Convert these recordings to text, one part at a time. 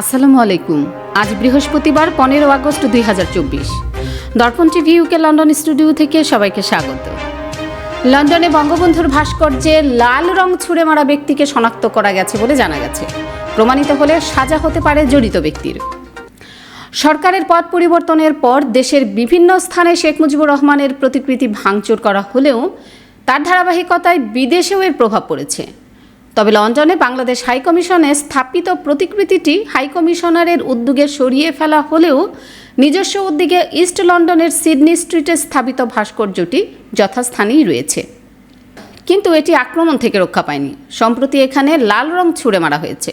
আসসালামু আলাইকুম। আজ বৃহস্পতিবার, পনেরো আগস্ট দুই হাজার চব্বিশ। দর্পণ টিভি ইউকে লন্ডন স্টুডিও থেকে সবাইকে স্বাগত। লন্ডনে বঙ্গবন্ধুর ভাস্কর্যে লাল রং ছুঁড়ে মারা ব্যক্তিকে শনাক্ত করা গেছে বলে জানা গেছে। প্রমাণিত হলে সাজা হতে পারে জড়িত ব্যক্তির। সরকারের পথ পরিবর্তনের পর দেশের বিভিন্ন স্থানে শেখ মুজিবুর রহমানের প্রতিকৃতি ভাঙচুর করা হলেও তার ধারাবাহিকতায় বিদেশেও এর প্রভাব পড়েছে। তবে লন্ডনে বাংলাদেশ হাইকমিশনে স্থাপিত প্রতিকৃতিটি হাইকমিশনারের উদ্যোগে সরিয়ে ফেলা হলেও নিজস্ব উদ্যোগে ইস্ট লন্ডনের সিডনি স্ট্রিটে স্থাপিত ভাস্কর্যটি যথাস্থানেই রয়েছে। কিন্তু এটি আক্রমণ থেকে রক্ষা পায়নি। সম্প্রতি এখানে লাল রং ছুঁড়ে মারা হয়েছে।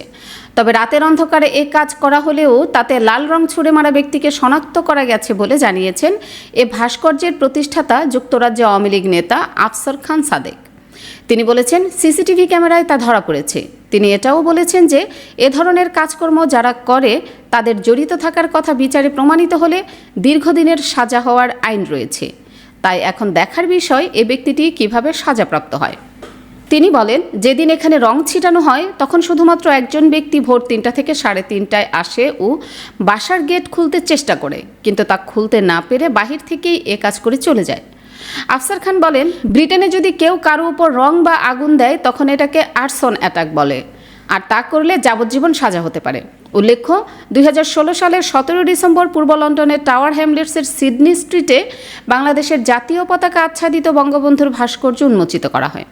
তবে রাতের অন্ধকারে এ কাজ করা হলেও তাতে লাল রং ছুঁড়ে মারা ব্যক্তিকে শনাক্ত করা গেছে বলে জানিয়েছেন এ ভাস্কর্যের প্রতিষ্ঠাতা যুক্তরাজ্য আওয়ামী লীগ নেতা আফসর খান সাদেক। তিনি বলেছেন, সিসিটিভি ক্যামেরায় তা ধরা পড়েছে। তিনি এটাও বলেছেন যে, এ ধরনের কাজকর্ম যারা করে, তাদের জড়িত থাকার কথা বিচারে প্রমাণিত হলে দীর্ঘদিনের সাজা হওয়ার আইন রয়েছে। তাই এখন দেখার বিষয় এ ব্যক্তিটি কীভাবে সাজাপ্রাপ্ত হয়। তিনি বলেন, যেদিন এখানে রং ছিটানো হয়, তখন শুধুমাত্র একজন ব্যক্তি ভোর তিনটা থেকে সাড়ে তিনটায় আসে ও বাসার গেট খুলতে চেষ্টা করে। কিন্তু তা খুলতে না পেরে বাহির থেকেই এ কাজ করে চলে যায়। আফসার খান বলেন, ব্রিটেনে যদি কেউ কারও উপর রং বা আগুন দেয়, তখন এটাকে আর্সন অ্যাটাক বলে। আর তা করলে যাবজ্জীবন সাজা হতে পারে। উল্লেখ্য, দুই হাজার ষোলো সালের সতেরো ডিসেম্বর পূর্ব লন্ডনের টাওয়ার হ্যামলেটসের সিডনি স্ট্রিটে বাংলাদেশের জাতীয় পতাকা আচ্ছাদিত বঙ্গবন্ধুর ভাস্কর্য উন্মোচিত করা হয়।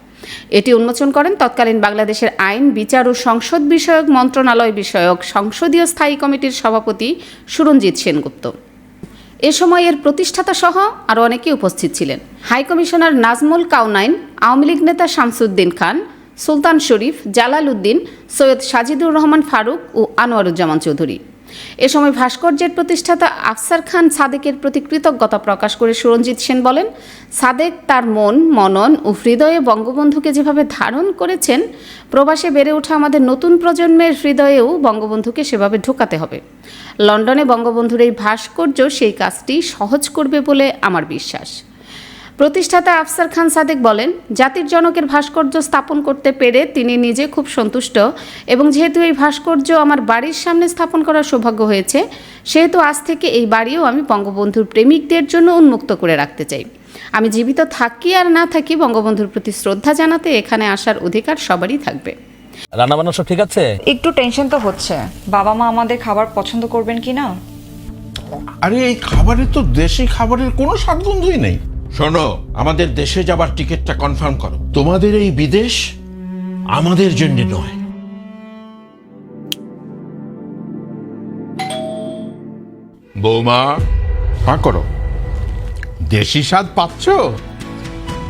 এটি উন্মোচন করেন তৎকালীন বাংলাদেশের আইন, বিচার ও সংসদ বিষয়ক মন্ত্রণালয় বিষয়ক সংসদীয় স্থায়ী কমিটির সভাপতি সুরঞ্জিত সেনগুপ্ত। এ সময় এর প্রতিষ্ঠাতা সহ আরও অনেকে উপস্থিত ছিলেন। হাইকমিশনার নাজমুল কাউনাইন, আওয়ামী লীগ নেতা শামসুদ্দিন খান, সুলতান শরীফ, জালাল উদ্দিন, সৈয়দ সাজিদুর রহমান ফারুক ও আনোয়ারুজ্জামান চৌধুরী। এ সময় ভাস্কর্যের প্রতিষ্ঠাতা আফসার খান সাদেকের প্রতি কৃতজ্ঞতা প্রকাশ করে সুরঞ্জিত সেন বলেন, সাদেক তার মন, মনন ও হৃদয়ে বঙ্গবন্ধুকে যেভাবে ধারণ করেছেন, প্রবাসে বেড়ে ওঠা আমাদের নতুন প্রজন্মের হৃদয়েও বঙ্গবন্ধুকে সেভাবে ঢোকাতে হবে। লন্ডনে বঙ্গবন্ধুর এই ভাস্কর্য সেই কাজটি সহজ করবে বলে আমার বিশ্বাস। প্রতিষ্ঠাতা আফসার খান সাদেক বলেন জাতির জনকের ভাস্কর্য স্থাপন করতে পেরে তিনি নিজে খুব সন্তুষ্ট এবং যেহেতু এই ভাস্কর্য আমার বাড়ির সামনে স্থাপন করার সৌভাগ্য হয়েছে সেহেতু আজ থেকে এই বাড়িও আমি বঙ্গবন্ধুর প্রেমিকদের জন্য উন্মুক্ত করে রাখতে চাই। আমি জীবিত থাকি আর না থাকি বঙ্গবন্ধুর প্রতি শ্রদ্ধা জানাতে এখানে আসার অধিকার সবারই থাকবে। রান্না বান্না সব ঠিক আছে? একটু টেনশন তো হচ্ছে। বাবা মা আমাদের খাবার পছন্দ করবেন কি না আরে এই খাবারে তো দেশি খাবারের কোনো স্বাদগন্ধই নেই। শোনো, আমাদের দেশে যাবার টিকিটটা কনফার্ম করো। তোমাদের এই বিদেশ আমাদের জন্য নয়। বৌমা হা করো। দেশি স্বাদ পাচ্ছ?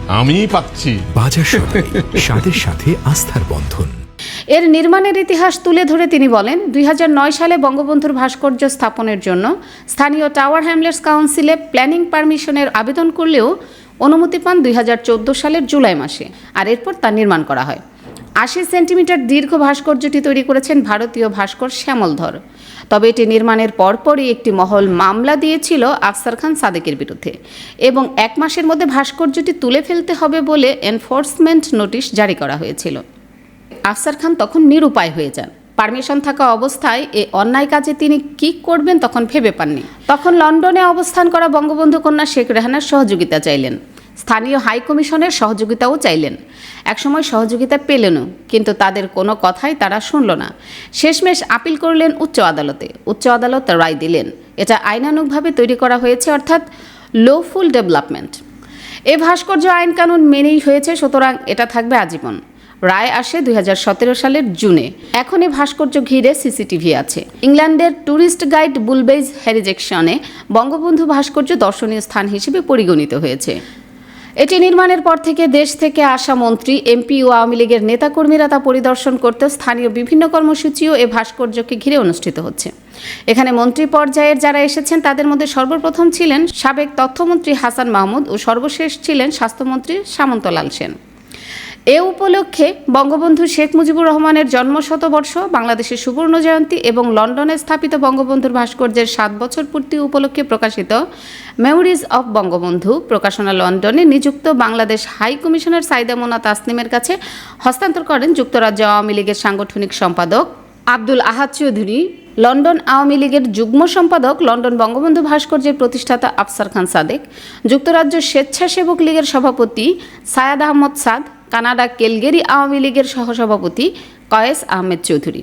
আমি পাচ্ছি। বাজার সদাই স্বাদের সাথে আস্থার বন্ধন। এর নির্মাণের ইতিহাস তুলে ধরে তিনি বলেন, দুই হাজার নয় সালে বঙ্গবন্ধুর ভাস্কর্য স্থাপনের জন্য স্থানীয় টাওয়ার হ্যামলেটস কাউন্সিলে প্ল্যানিং পারমিশনের আবেদন করলেও অনুমতি পান দুই হাজার চৌদ্দ সালের জুলাই মাসে, আর এরপর তা নির্মাণ করা হয়। আশি সেন্টিমিটার দীর্ঘ ভাস্কর্যটি তৈরি করেছেন ভারতীয় ভাস্কর শ্যামলধর। তবে এটি নির্মাণের পরপরই একটি মহল মামলা দিয়েছিল আফসার খান সাদেকের বিরুদ্ধে এবং এক মাসের মধ্যে ভাস্কর্যটি তুলে ফেলতে হবে বলে এনফোর্সমেন্ট নোটিশ জারি করা হয়েছিল। আফসার খান তখন নিরুপায় হয়ে যান। পারমিশন থাকা অবস্থায় এ অন্যায় কাজে তিনি কি করবেন তখন ভেবে পাননি। তখন লন্ডনে অবস্থান করা বঙ্গবন্ধু কন্যা শেখ রেহানার সহযোগিতা চাইলেন। স্থানীয় হাই কমিশনের সহযোগিতাও চাইলেন। একসময় সহযোগিতা পেলেনও, কিন্তু তাদের কোনো কথাই তারা শুনল না। শেষমেশ আপিল করলেন উচ্চ আদালতে। উচ্চ আদালত রায় দিলেন। এটা আইনানুগভাবে তৈরি করা হয়েছে, অর্থাৎ লোফুল ডেভেলপমেন্ট। এ ভাস্কর্য আইন কানুন মেনেই হয়েছে, সুতরাং এটা থাকবে আজীবন। রায় আসে দুই হাজার সতেরো সালের জুনে। এখন এই ভাস্কর্য ঘিরে সিসিটিভি আছে। ইংল্যান্ডের ট্যুরিস্ট গাইড বুলবেজ হেরিজেকশনে বঙ্গবন্ধু ভাস্কর্য দর্শনীয় স্থান হিসেবে পরিগণিত হয়েছে। এটি নির্মাণের পর থেকে দেশ থেকে আসা মন্ত্রী, এমপি ও আওয়ামী লীগের নেতাকর্মীরা তা পরিদর্শন করতে স্থানীয় বিভিন্ন কর্মসূচিও এ ভাস্কর্যকে ঘিরে অনুষ্ঠিত হচ্ছে। এখানে মন্ত্রী পর্যায়ের যারা এসেছেন, তাদের মধ্যে সর্বপ্রথম ছিলেন সাবেক তথ্যমন্ত্রী হাসান মাহমুদ ও সর্বশেষ ছিলেন স্বাস্থ্যমন্ত্রী সামন্তলাল সেন। এ উপলক্ষে বঙ্গবন্ধু শেখ মুজিবুর রহমানের জন্ম শতবর্ষ বাংলাদেশের সুবর্ণ জয়ন্তী এবং লন্ডনে স্থাপিত বঙ্গবন্ধুর ভাস্কর্যের সাত বছর পূর্তি উপলক্ষে প্রকাশিত মেমোরিজ অব বঙ্গবন্ধু প্রকাশনা লন্ডনে নিযুক্ত বাংলাদেশ হাই কমিশনার সাইদা মোনা তাসনিমের কাছে হস্তান্তর করেন যুক্তরাজ্য আওয়ামী লীগের সাংগঠনিক সম্পাদক আব্দুল আহাদ চৌধুরী। লন্ডন আওয়ামী লীগের যুগ্ম সম্পাদক, লন্ডন বঙ্গবন্ধু ভাস্কর্যের প্রতিষ্ঠাতা আফসার খান সাদেক। যুক্তরাজ্য স্বেচ্ছাসেবক লীগের সভাপতি সায়াদ আহমদ সাদ কানাডা কেলগেরি আওয়ামী লীগের সহসভাপতি কয়েস আহমেদ চৌধুরী।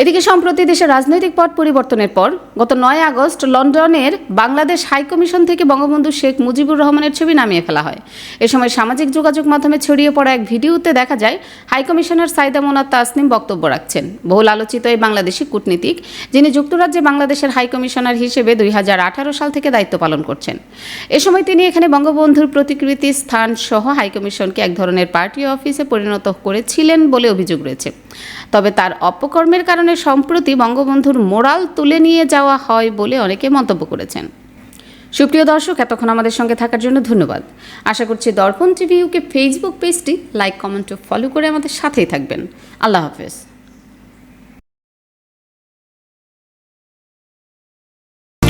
এদিকে সম্প্রতি দেশের রাজনৈতিক পট পরিবর্তনের পর গত নয় আগস্ট লন্ডনের বাংলাদেশ হাইকমিশন থেকে বঙ্গবন্ধু শেখ মুজিবুর রহমানের ছবি নামিয়ে ফেলা হয়। এ সময় সামাজিক যোগাযোগ মাধ্যমে ছড়িয়ে পড়া এক ভিডিওতে দেখা যায় হাইকমিশনার সাইদা মোনাত তাসনিম বক্তব্য রাখছেন। বহুল আলোচিত এই বাংলাদেশি কূটনীতিক, যিনি যুক্তরাজ্যে বাংলাদেশের হাইকমিশনার হিসেবে দুই হাজার আঠারো সাল থেকে দায়িত্ব পালন করছেন। এ সময় তিনি এখানে বঙ্গবন্ধুর প্রতিকৃতি স্থান সহ হাইকমিশনকে এক ধরনের পার্টি অফিসে পরিণত করেছিলেন বলে অভিযোগ রয়েছে। তবে তার অপকর্মের কারণে সম্প্রতি বঙ্গবন্ধুর মোরাল তুলে নিয়ে যাওয়া হয় বলে অনেকে মন্তব্য করেছেন। সুপ্রিয় দর্শক, এতক্ষণ আমাদের সঙ্গে থাকার জন্য ধন্যবাদ। আশা করছি দর্পণ টিভি ইউকে ফেসবুক পেজটি লাইক, কমেন্ট ও ফলো করে আমাদের সাথেই থাকবেন। আল্লাহ হাফেজ।